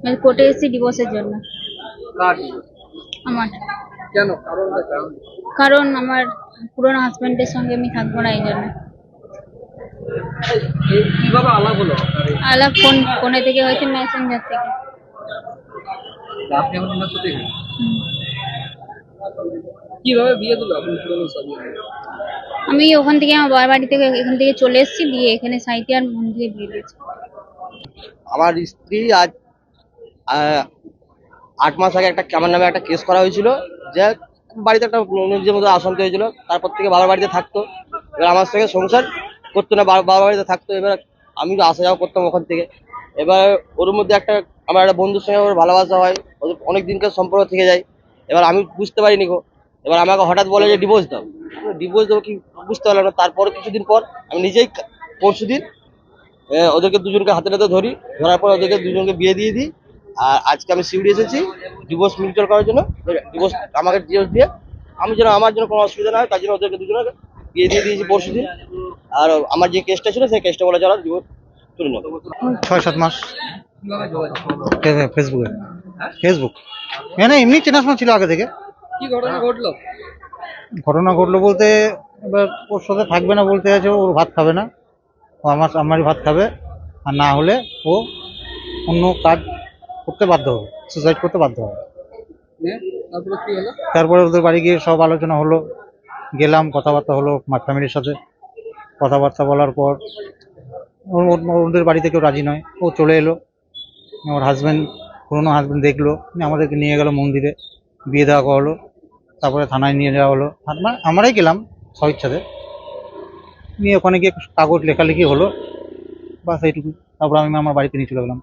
মানে কোর্টে এসেছি ডিভোর্সের জন্য কার আমার কেন কারণটা কারণ কারণ আমার পুরনো হাজবেন্ডের সঙ্গে আমি থাকব না এই জন্য এই কীভাবে আলাপ হলো আপনার এই- আলাপ ফোন ফোনে থেকে হয়েছে মেসেঞ্জার থেকে আপনি এখন ওনার সাথে হুম। কীভাবে বিয়ে দিল আপনি পুরনো স্বামী আমি ওখান থেকে আমার বাবার বাড়ি থেকে এখান থেকে চলে এসেছি দিয়ে এখানে সাইতিয়ার মন্দিরে বিয়ে দিয়েছি আমার স্ত্রী আজ আট মাস আগে একটা আমার নামে একটা কেস করা হয়েছিল যে বাড়িতে একটা নিজের মতো অশান্তি হয়েছিল, তারপর থেকে বাবার বাড়িতে থাকতো। এবার আমার সঙ্গে সংসার করতো না বাবার বাড়িতে থাকতো। এবার আমি আসা যাওয়া করতাম ওখান থেকে। এবার ওর মধ্যে একটা, আমার একটা বন্ধুর সঙ্গে ওর ভালোবাসা হয় ওদের অনেক দিনকার সম্পর্ক থেকে যায়। এবার আমি বুঝতে পারিনি গো। এবার আমাকে হঠাৎ বলে যে ডিভোর্স দাও। ডিভোর্স দেবো কি? বুঝতে পারলাম না। তারপর কিছুদিন পর আমি নিজেই পরশু দিন ওদেরকে দুজনকে হাতে হাতে ধরি ধরার পর ওদেরকে দুজনকে বিয়ে দিয়ে দিই। আর আজকে আমি সিউড়ি এসেছি ডিভোর্স মিউচুয়াল করার জন্য। ডিভোর্স আমাকে ডিভোর্স দিয়ে আমি যেন আমার জন্য কোনো অসুবিধা না হয় তার জন্য ওদেরকে দুজনকে বিয়ে দিয়ে দিয়েছি পরশু দিন আর আমার যে কেসটা ছিল সেই কেসটা বলে যারা ডিভোর্স তুলে নেব। ছয় সাত মাস। ফেসবুকে ফেসবুক। মানে এমনি চেনাশোনা ছিল আগে থেকে। কি ঘটনা ঘটলো? ঘটনা ঘটলো বলতে এবার ওর সাথে থাকবে না বলতে আছে ওর ভাত খাবে না। ও আমার আমারই ভাত খাবে আর না হলে ও অন্য কাজ করতে বাধ্য হবে সুসাইড করতে বাধ্য হবে। তারপরে হলো? তারপরে ওদের বাড়ি গিয়ে সব আলোচনা হলো গেলাম কথাবার্তা হলো ফ্যামিলির সাথে। কথাবার্তা বলার পর ওদের বাড়িতে কেউ রাজি নয় ও চলে এলো। ওর হাজব্যান্ড পুরোনো হাজব্যান্ড দেখল আমাদেরকে নিয়ে গেল মন্দিরে বিয়ে দেওয়া হলো তারপরে থানায় নিয়ে যাওয়া হলো। আমরা আমরাই গেলাম সব স্বইচ্ছাতে। নিয়ে ওখানে গিয়ে কাগজ লেখালেখি হলো। বাস এইটুকু তারপর আমি আমার বাড়িতে নিয়ে চলে গেলাম।